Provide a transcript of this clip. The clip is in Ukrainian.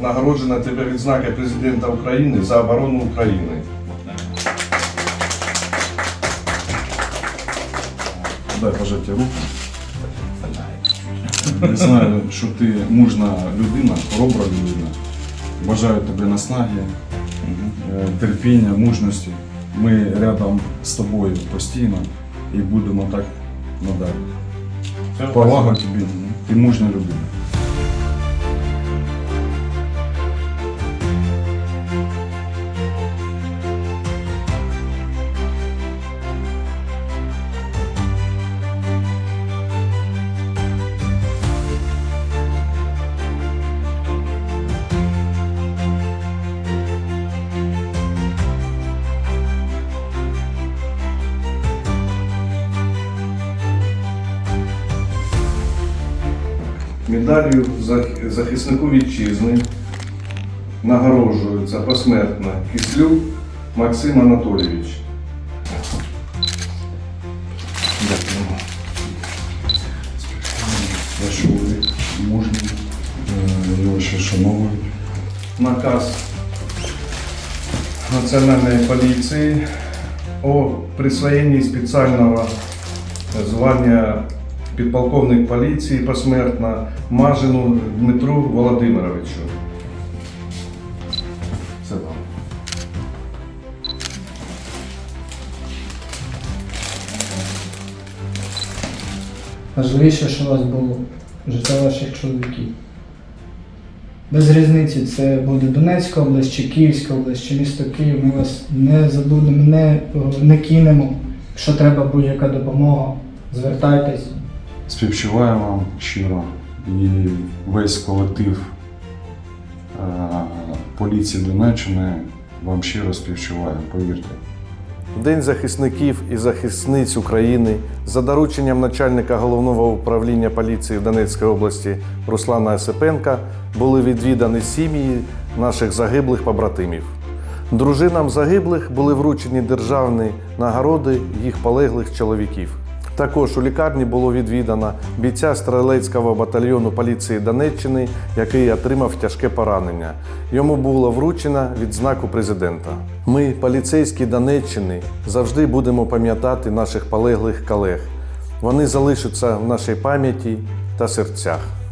нагороджена тепер відзнака президента України за оборону України. Дай пожати руку. Я знаю, що ти мужна людина, хоробра людина. Бажаю тобі наснаги, е, терпіння, мужності. Ми рядом з тобою постійно і будемо так надалі. Повага тобі, ти мужня людина. Медаллю захиснику вітчизни нагороджується посмертно Кислюк Максим Анатолійович. Е, його ще шановують. наказ Національної поліції о присвоєнні спеціального звання підполковник поліції посмертно Мажину Дмитру Володимировичу. Це вам. Важливіше, що у вас було життя ваших чоловіків. Без різниці, це буде Донецька область чи Київська область, чи місто Київ. Ми вас не забудемо, не, не кинемо. Якщо треба будь-яка допомога, звертайтесь. Співчуваю вам щиро і весь колектив е, поліції Донеччини вам щиро співчуваю, повірте. День захисників і захисниць України за дорученням начальника головного управління поліції в Донецькій області Руслана Осипенка були відвідані сім'ї наших загиблих побратимів. Дружинам загиблих були вручені державні нагороди їх полеглих чоловіків. Також у лікарні було відвідано бійця стрілецького батальйону поліції Донеччини, який отримав тяжке поранення. Йому було вручено відзнаку президента. Ми, поліцейські Донеччини, завжди будемо пам'ятати наших полеглих колег. Вони залишаться в нашій пам'яті та серцях.